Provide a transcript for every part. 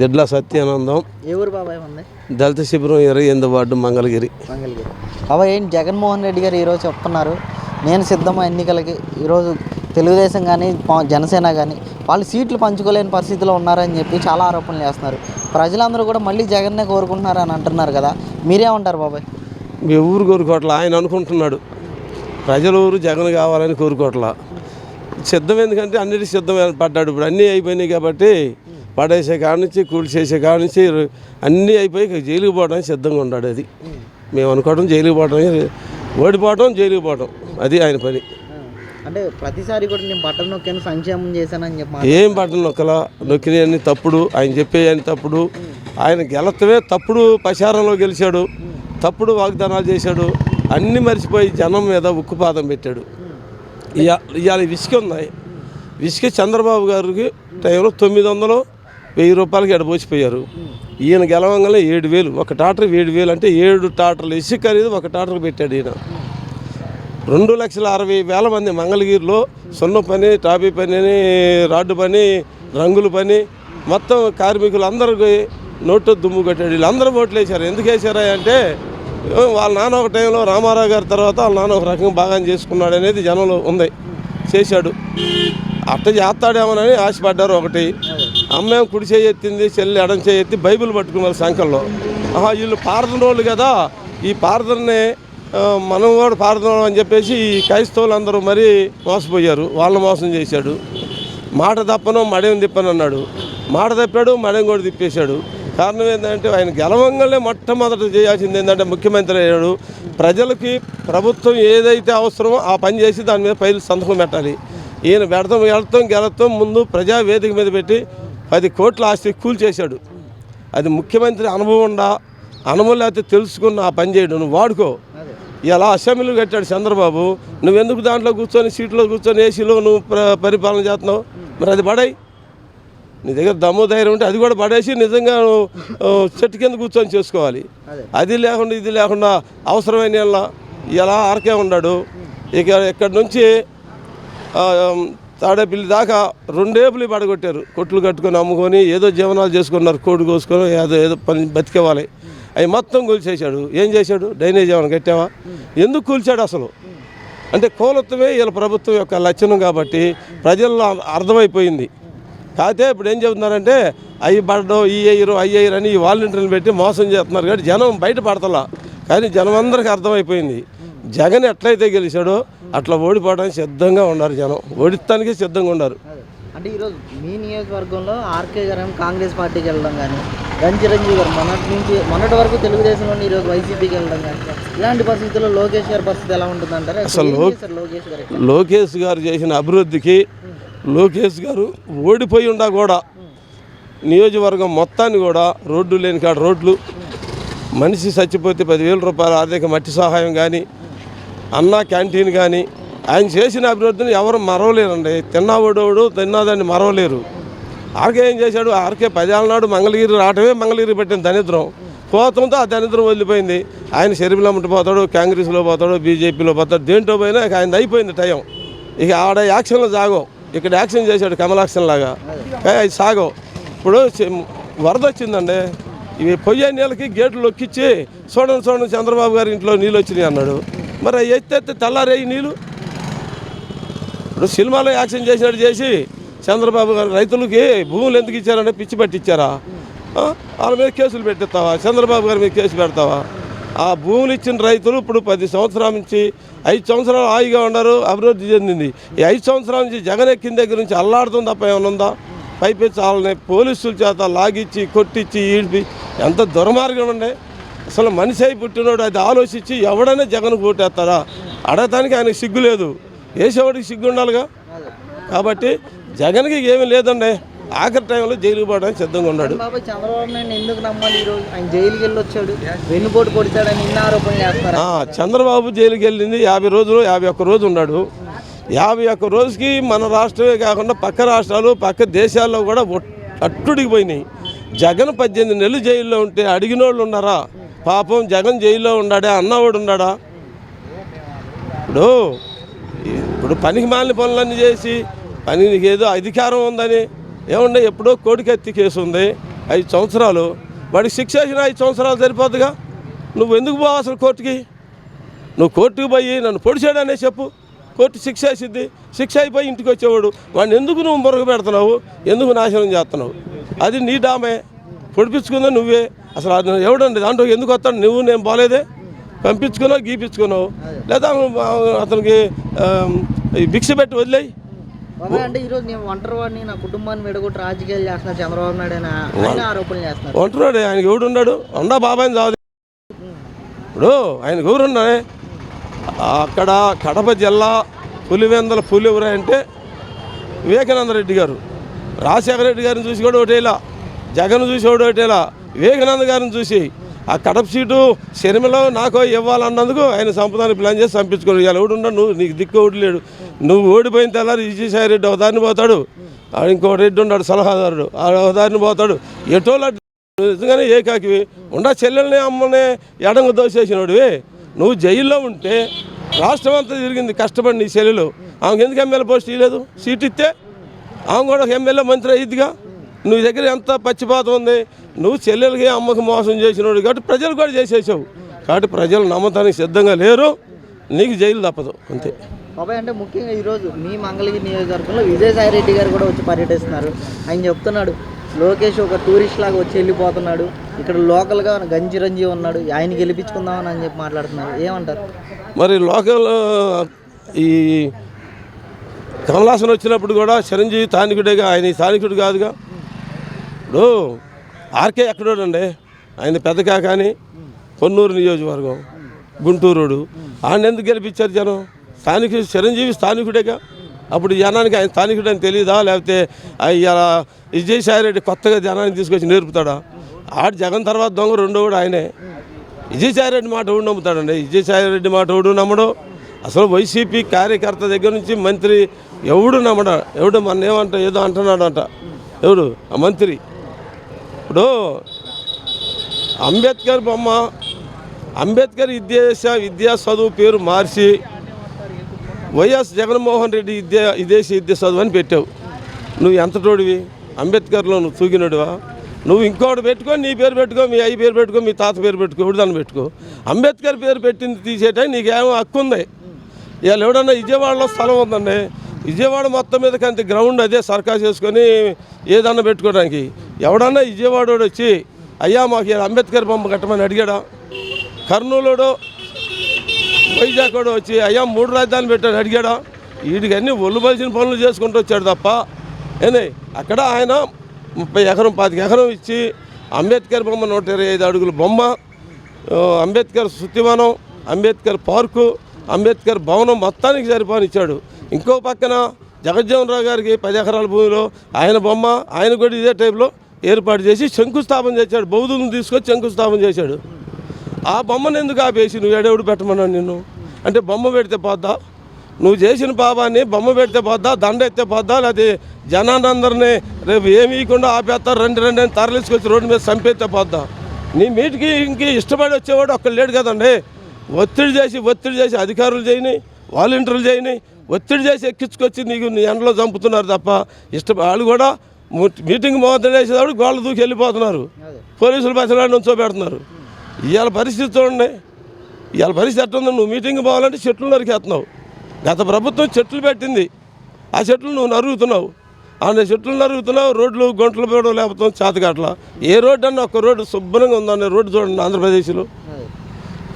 దిడ్ల సత్యానందం. ఏ ఊరు బాబాయ్ ఉంది? దళిత శిబిరం ఇరవై ఎనిమిది వార్డు మంగళగిరి. మంగళగిరి. బాబాయ్ ఏంటి జగన్మోహన్ రెడ్డి గారు ఈరోజు చెప్తున్నారు? నేను సిద్ధమా ఎన్నికలకి? ఈరోజు తెలుగుదేశం కానీ జనసేన కానీ వాళ్ళు సీట్లు పంచుకోలేని పరిస్థితిలో ఉన్నారని చెప్పి చాలా ఆరోపణలు చేస్తున్నారు. ప్రజలందరూ కూడా మళ్ళీ జగన్నే కోరుకుంటున్నారు అని అంటున్నారు కదా. మీరేమంటారు బాబాయ్? మీ ఊరు కోరుకోవట్లా ఆయన అనుకుంటున్నాడు. ప్రజల ఊరు జగన్ కావాలని కోరుకోవట్లా. సిద్ధం ఎందుకంటే అన్నిటి సిద్ధం పడ్డాడు ఇప్పుడు. అన్నీ అయిపోయినాయి కాబట్టి పడేసే కాడ నుంచి కూలి చేసే కాడ నుంచి అన్నీ అయిపోయి జైలుకి పోవడానికి సిద్ధంగా ఉన్నాడు అది. మేము అనుకోవడం జైలుకి పోవడం ఓడిపోవడం జైలుకి పోవడం. అది ఆయన పని. అంటే ప్రతిసారి కూడా నేను బట్టలు నొక్కాను సంక్షేమం చేశానని చెప్పి ఏం బట్టలు నొక్కలా? నొక్కినవన్నీ తప్పుడు ఆయన చెప్పేయని తప్పుడు. ఆయన గెలతమే తప్పుడు ప్రచారంలో గెలిచాడు. తప్పుడు వాగ్దానాలు చేశాడు. అన్నీ మర్చిపోయి జనం మీద ఉక్కుపాదం పెట్టాడు. ఇవాళ విసుక ఉన్నాయి విసుక చంద్రబాబు గారికి టైంలో తొమ్మిది వందలు వెయ్యి రూపాయలకి ఎడబోసిపోయారు ఈయన గెలవంగానే ఏడు వేలు. ఒక టాటర్ ఏడు వేలు అంటే ఏడు టాటర్లు ఇసుక ఖరీదు ఒక టాటర్కి పెట్టాడు ఈయన. రెండు లక్షల అరవై వేల మంది మంగళగిరిలో సున్న పని టాపీ పని అని రాడ్డు పని రంగుల పని. మొత్తం కార్మికులు అందరికి నోటు దుమ్ము కట్టాడు. వీళ్ళందరూ ఓట్లు వేశారు. ఎందుకు వేశారా అంటే వాళ్ళ నాన్న ఒక టైంలో రామారావు గారి తర్వాత వాళ్ళ నాన్న ఒక రకంగా బాగా చేసుకున్నాడు అనేది జనంలో ఉంది. చేశాడు. అట్ట చేస్తాడేమోనని ఆశపడ్డారు ఒకటి. అమ్మాయి కుడి చేయెత్తింది చెల్లి ఎడం చేయెత్తి బైబిల్ పట్టుకున్నారు సంఖంలో ఆహా వీళ్ళు పారదన వాళ్ళు కదా. ఈ పారదనని మనం కూడా పారదం అని చెప్పేసి ఈ క్రైస్తవులు అందరూ మరీ మోసపోయారు. వాళ్ళని మోసం చేశాడు. మాట తప్పను మడేం తిప్పను అన్నాడు. మాట తప్పాడు మడేం కూడా తిప్పేశాడు. కారణం ఏంటంటే ఆయన గెలవంగానే మొట్టమొదట చేయాల్సింది ఏంటంటే ముఖ్యమంత్రి అయ్యాడు. ప్రజలకి ప్రభుత్వం ఏదైతే అవసరమో ఆ పని చేసి దాని మీద పైలు సంతకం పెట్టాలి. ఈయన పెడతాం వెళతాం గెలతాం ముందు ప్రజా వేదిక మీద పెట్టి పది కోట్ల ఆస్తి కూల్చేశాడు అది ముఖ్యమంత్రి అనుభవం ఉండా అనుభవం లేకపోతే తెలుసుకున్న ఆ పని చేయడం నువ్వు వాడుకో. ఇలా అసెంబ్లీలు కట్టాడు చంద్రబాబు నువ్వెందుకు దాంట్లో కూర్చొని సీట్లో కూర్చొని ఏసీలో నువ్వు పరిపాలన చేస్తున్నావు? మరి అది పడాయి. నీ దగ్గర దమ్ము ధైర్యం ఉంటే అది కూడా పడేసి నిజంగా చెట్టు కింద కూర్చొని చేసుకోవాలి. అది లేకుండా ఇది లేకుండా అవసరమైన ఇలా ఆరకే ఉన్నాడు. ఇక ఇక్కడ నుంచి తాడేపల్లి దాకా రెండేపులు పడగొట్టారు. కొట్లు కట్టుకొని అమ్ముకొని ఏదో జీవనాలు చేసుకున్నారు కోడి కోసుకొని ఏదో ఏదో పని బతికేవాలి. అవి మొత్తం కూల్చేశాడు. ఏం చేశాడు? డ్రైనేజ్ ఏమైనా కట్టావా? ఎందుకు కూల్చాడు అసలు? అంటే కూలత్వమే వీళ్ళ ప్రభుత్వం యొక్క లక్షణం కాబట్టి ప్రజల్లో అర్థమైపోయింది. కాకపోతే ఇప్పుడు ఏం చెబుతున్నారంటే అవి పడడం ఈ అయ్యరు అయ్యి అయ్యరు అని ఈ వాలంటీర్లు పెట్టి మోసం చేస్తున్నారు కాబట్టి జనం బయట పడతలా కానీ జనం అందరికీ అర్థమైపోయింది. జగన్ ఎట్లయితే గెలిచాడో అట్లా ఓడిపోవడానికి సిద్ధంగా ఉన్నారు జనం. ఓడిస్తానికి సిద్ధంగా ఉన్నారు. అంటే ఈరోజు మీ నియోజకవర్గంలో ఆర్కే గారు కాంగ్రెస్ పార్టీకి వెళ్ళడం కానీ రన్ చిరంజీవి గారు మొన్నటి నుంచి మొన్నటి వరకు తెలుగుదేశంలో ఈరోజు వైసీపీకి వెళ్ళడం కానీ ఇలాంటి పరిస్థితుల్లో లోకేష్ గారి పరిస్థితి ఎలా ఉంటుంది అంటారు అసలు లోకేష్ గారు? లోకేష్ గారు చేసిన అభివృద్ధికి లోకేష్ గారు ఓడిపోయి ఉండా కూడా నియోజకవర్గం మొత్తాన్ని కూడా రోడ్డు లేని కాడ రోడ్లు మనిషి చచ్చిపోతే పదివేల రూపాయల ఆర్థిక మట్టి సహాయం కానీ అన్న క్యాంటీన్ కానీ ఆయన చేసిన అభివృద్ధిని ఎవరు మరవలేరండి. తిన్నావాడోడు తిన్నాదాన్ని మరవలేరు. ఆర్కే ఏం చేశాడు? ఆర్కే పదేళ్ళ నాడు మంగళగిరి రావటమే మంగళగిరి పెట్టిన దరిద్రం. కోతంతో ఆ దరిద్రం వదిలిపోయింది. ఆయన శరీరంలో పోతాడు కాంగ్రెస్లో పోతాడు బీజేపీలో పోతాడు. దేంట్లో పోయినా ఆయన అయిపోయింది టైం. ఇక ఆడ యాక్షన్లో సాగవు. ఇక్కడ యాక్షన్ చేశాడు కమలాక్షన్ లాగా. కానీ అది సాగవు. ఇప్పుడు వరద వచ్చిందండి. ఇవి పొయ్యే నీళ్ళకి గేట్లు లొక్కిచ్చి చూడండి చూడండి చంద్రబాబు గారి ఇంట్లో నీళ్ళు వచ్చినాయి అన్నాడు. మరి అవి తెల్లారేయి నీళ్ళు ఇప్పుడు సినిమాలో యాక్షన్ చేసినట్టు చేసి చంద్రబాబు గారు రైతులకి భూములు ఎందుకు ఇచ్చారంటే పిచ్చి పట్టిచ్చారా? వాళ్ళ మీద కేసులు పెట్టిస్తావా? చంద్రబాబు గారి మీద కేసు పెడతావా? ఆ భూములు ఇచ్చిన రైతులు ఇప్పుడు పది సంవత్సరాల నుంచి ఐదు సంవత్సరాలు హాయిగా ఉన్నారు అభివృద్ధి చెందింది. ఈ ఐదు సంవత్సరాల నుంచి జగన్ ఎక్కిన దగ్గర నుంచి అల్లాడుతుంది తప్ప ఏమైనా ఉందా? పైపెచ్చి వాళ్ళని పోలీసుల చేత లాగిచ్చి కొట్టించి ఈడిపి. ఎంత దుర్మార్గం ఉండే అసలు మనిషి అయి పుట్టినోడు అది ఆలోచించి ఎవడైనా జగన్ ఓటేస్తారా? అడగటానికి ఆయనకు సిగ్గు లేదు. వేసేవాడికి సిగ్గు ఉండాలిగా? కాబట్టి జగన్కి ఏమీ లేదండి. ఆఖరి టైంలో జైలుకి పోవడానికి సిద్ధంగా ఉన్నాడు. చంద్రబాబు జైలుకి వెళ్ళింది యాభై రోజులు యాభై ఒక్క రోజు ఉన్నాడు. యాభై ఒక్క రోజుకి మన రాష్ట్రమే కాకుండా పక్క రాష్ట్రాలు పక్క దేశాల్లో కూడా అట్టుడికి పోయినాయి. జగన్ పద్దెనిమిది నెలలు జైల్లో ఉంటే అడిగిన వాళ్ళు ఉన్నారా? పాపం జగన్ జైల్లో ఉన్నాడా? అన్నవాడు ఉన్నాడా? ఇప్పుడు ఇప్పుడు పనికి మాలిన పనులన్నీ చేసి పని నీకు ఏదో అధికారం ఉందని ఏమన్నా ఎప్పుడో కోడికెత్తి కేసు ఉంది ఐదు సంవత్సరాలు. వాడికి శిక్ష వేసిన ఐదు సంవత్సరాలు సరిపోద్దుగా? నువ్వు ఎందుకు పోవు అసలు కోర్టుకి? నువ్వు కోర్టుకు పోయి నన్ను పొడిచాడనే చెప్పు. కోర్టు శిక్ష వేసిద్ది. శిక్ష అయిపోయి ఇంటికి వచ్చేవాడు. వాడిని ఎందుకు నువ్వు మురగ పెడుతున్నావు? ఎందుకు నాశనం చేస్తున్నావు? అది నీ డామే. పొడిపించుకుందా నువ్వే. అసలు అది ఎవడండి? దాంట్లో ఎందుకు వస్తాడు? నువ్వు నేను బాలేదే. పంపించుకున్నావు గీపించుకున్నావు. లేదా అతనికి భిక్ష పెట్టి వదిలేయి. అంటే ఈరోజు నేను ఒంటరి వాడిని నా కుటుంబాన్ని విడగొట్టి రాజకీయాలు చేస్తున్నారు చంద్రబాబు నాయుడు ఆయన ఆరోపణలు చేస్తున్నారు. ఉంటున్నాడు ఆయనకి ఎవడు ఉన్నాడు? ఉండా బాబాయ్ చావదు. ఇప్పుడు ఆయనకు ఎవరు ఉన్నాడే అక్కడ కడప జిల్లా పులివెందల పులి ఎవరు అంటే వివేకానంద రెడ్డి గారు. రాజశేఖర రెడ్డి గారిని చూసి కూడా ఒకటేలా జగన్ చూసి కూడా ఒకటేలా వివేకానంద గారిని చూసి. ఆ కడప సీటు శర్మలో నాకో ఇవ్వాలన్నందుకు ఆయన సంపదాన్ని ప్లాన్ చేసి చంపించుకోడు ఇలా ఎవడు ఉన్నాడు నువ్వు నీకు దిక్కు ఒకటి లేడు. నువ్వు ఓడిపోయిన తెల్లారి విజయసాయి రెడ్డి అవదారిని పోతాడు. ఇంకో రెడ్డి ఉన్నాడు సలహాదారుడు. ఆ అవదారిని పోతాడు. ఎటోలా నిజంగానే ఏకాకివి. ఉండ చెల్లెల్ని అమ్మని ఎడంగా దోసేసినోడివి నువ్వు జైల్లో ఉంటే రాష్ట్రం అంతా తిరిగింది. కష్టపడి నీ చెల్లెలు. ఆమెకు ఎందుకు ఎమ్మెల్యే పోస్ట్ ఇవ్వలేదు సీట్ ఇస్తే. ఆమె కూడా ఒక ఎమ్మెల్యే మంత్రి అయ్యిద్దిగా. నువ్వు దగ్గర ఎంత పచ్చిపాతం ఉంది? నువ్వు చెల్లెలకి అమ్మకి మోసం చేసినోడు కాబట్టి ప్రజలు కూడా చేసేసావు. కాబట్టి ప్రజలు నమ్మటానికి సిద్ధంగా లేరు. నీకు జైలు తప్పదు. అంతే. బాబాయ్ అంటే ముఖ్యంగా ఈరోజు మీ మంగళగిరి నియోజకవర్గంలో విజయసాయి రెడ్డి గారు కూడా వచ్చి పర్యటిస్తున్నారు. ఆయన చెప్తున్నాడు లోకేష్ ఒక టూరిస్ట్ లాగా వచ్చి వెళ్ళిపోతున్నాడు. ఇక్కడ లోకల్గా గంజి రంజీ ఉన్నాడు. ఆయన గెలిపించుకుందామని అని చెప్పి మాట్లాడుతున్నారు. ఏమంటారు? మరి లోకల్ ఈ కమలాసన్ వచ్చినప్పుడు కూడా చిరంజీవి స్థానికుడేగా. ఆయన స్థానికుడు కాదుగా. ఇప్పుడు ఆర్కే ఎక్కడోడండి. ఆయన పెద్దకా కానీ కొన్నూరు నియోజకవర్గం గుంటూరుడు. ఆయన ఎందుకు గెలిపించారు జనం? స్థానికుడు చిరంజీవి స్థానికుడేగా. అప్పుడు జనానికి ఆయన స్థానికుడు అని తెలియదా లేకపోతే ఇలా విజయసాయి రెడ్డి కొత్తగా జనాన్ని తీసుకొచ్చి నేర్పుతాడా? ఆడు జగన్ తర్వాత దొంగ రెండో కూడా ఆయనే. విజయసాయి రెడ్డి మాట ఎవడు నమ్ముతాడండి? విజయసాయిరెడ్డి మాట ఎవడు నమ్మడు? అసలు వైసీపీ కార్యకర్త దగ్గర నుంచి మంత్రి ఎవడు నమ్మడా? ఎవడు మన ఏమంట ఏదో అంటున్నాడంట. ఎవడు? ఆ మంత్రి. ఇప్పుడు అంబేద్కర్ బొమ్మ అంబేద్కర్ విద్యాశ విద్యా చదువు పేరు మార్చి వైఎస్ జగన్మోహన్ రెడ్డి విద్య విదేశీ విద్య చదువు అని పెట్టావు. నువ్వు ఎంత తోడివి? అంబేద్కర్లో నువ్వు తూగినడువా? నువ్వు ఇంకోటి పెట్టుకో నీ పేరు పెట్టుకో మీ అయ్యి పేరు పెట్టుకో మీ తాత పేరు పెట్టుకో ఎవరిదాన్ని పెట్టుకో. అంబేద్కర్ పేరు పెట్టింది తీసేట నీకేమో హక్కు ఉంది. ఇవాళ ఎవడన్నా విజయవాడలో స్థలం ఉందండి. విజయవాడ మొత్తం మీద కంత గ్రౌండ్ అదే సర్కార్ చేసుకొని ఏదన్నా పెట్టుకోవడానికి. ఎవడన్నా విజయవాడ వచ్చి అయ్యా మాకు అంబేద్కర్ బొమ్మ కట్టమని అడిగాడా? కర్నూలుడో వైజాగ్ వచ్చి అయ్యా మూడు రాజధానులు పెట్టాడు అడిగాడా? వీడికి అన్ని ఒళ్ళు పనులు చేసుకుంటూ వచ్చాడు తప్ప ఏంది అక్కడ ఆయన ముప్పై ఎకరం పాతిక ఎకరం ఇచ్చి అంబేద్కర్ బొమ్మ నూట ఇరవై ఐదు అడుగుల బొమ్మ అంబేద్కర్ శుద్ధివనం అంబేద్కర్ పార్కు అంబేద్కర్ భవనం మొత్తానికి సరిపోనిచ్చాడు ఇంకో పక్కన జగజ్జీవన్ రావు గారికి పది ఎకరాల భూమిలో ఆయన బొమ్మ ఆయన కూడా ఇదే టైప్లో ఏర్పాటు చేసి శంకుస్థాపన చేశాడు. బౌద్ధులను తీసుకొచ్చి శంకుస్థాపన చేశాడు. ఆ బొమ్మను ఎందుకు ఆపేసి నువ్వు ఎడవుడు పెట్టమన్నాను నిన్ను? అంటే బొమ్మ పెడితే పోద్దా? నువ్వు చేసిన పాపాన్ని బొమ్మ పెడితే పోద్దా? దండ ఎత్తే పోద్దా? లేకపోతే జనానందరినీ రేపు ఏమి ఇవ్వకుండా ఆపేస్తారు? రెండు రెండు అని తరలిసుకొచ్చి రోడ్డు మీద చంపేస్తే పోద్దా? నీ మీటికి ఇంక ఇష్టపడి వచ్చేవాడు ఒక్కడు లేడు కదండి. ఒత్తిడి చేసి ఒత్తిడి చేసి అధికారులు చేయని వాలంటీర్లు చేయని ఒత్తిడి చేసి ఎక్కించుకొచ్చి నీకు నీ ఎండలో చంపుతున్నారు తప్ప ఇష్ట వాళ్ళు కూడా మీటింగ్ మొదలు వేసేటప్పుడు గోళ్ళ దూకి వెళ్ళిపోతున్నారు. పోలీసులు బస్సులో నుంచో పెడుతున్నారు. ఇవాళ పరిస్థితి చూడండి. ఇవాళ పరిస్థితి ఎట్లా ఉంది? నువ్వు మీటింగ్ పోవాలంటే చెట్లు నరికేస్తున్నావు. గత ప్రభుత్వం చెట్లు పెట్టింది. ఆ చెట్లు నువ్వు నరుగుతున్నావు. ఆ చెట్లు నరుగుతున్నావు రోడ్లు గుంటలు పోవడం లేకపోతే చేతగట్ల ఏ రోడ్డు అన్న ఒక రోడ్డు శుభ్రంగా ఉందన్న రోడ్డు చూడండి ఆంధ్రప్రదేశ్లో.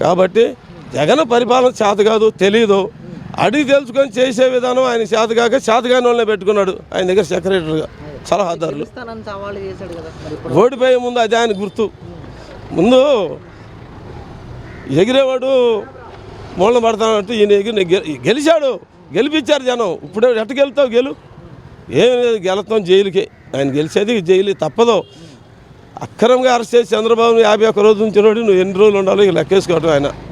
కాబట్టి జగన్ పరిపాలన చేత కాదు తెలియదు అడిగి తెలుసుకొని చేసే విధానం ఆయన చేత కాక చేతగాని వాళ్ళని పెట్టుకున్నాడు ఆయన దగ్గర సెక్రటరీగా సలహాదారులు. ఓడిపోయే ముందు అదే ఆయన గుర్తు. ముందు ఎగిరేవాడు మూలన పడతానంటూ ఈయన ఎగిరి గెలిచాడు. గెలిపించారు జనం. ఇప్పుడు ఎట్ట గెలుతావు? గెలు. ఏం లేదు. గెలుతాం జైలుకే. ఆయన గెలిచేది జైలు తప్పదు. అక్రమంగా అరెస్ట్ చేసి చంద్రబాబు యాభై ఒక్క రోజు ఉంచినోడు నువ్వు ఎన్ని రోజులు ఉండాలో లెక్కేసుకోవటం ఆయన.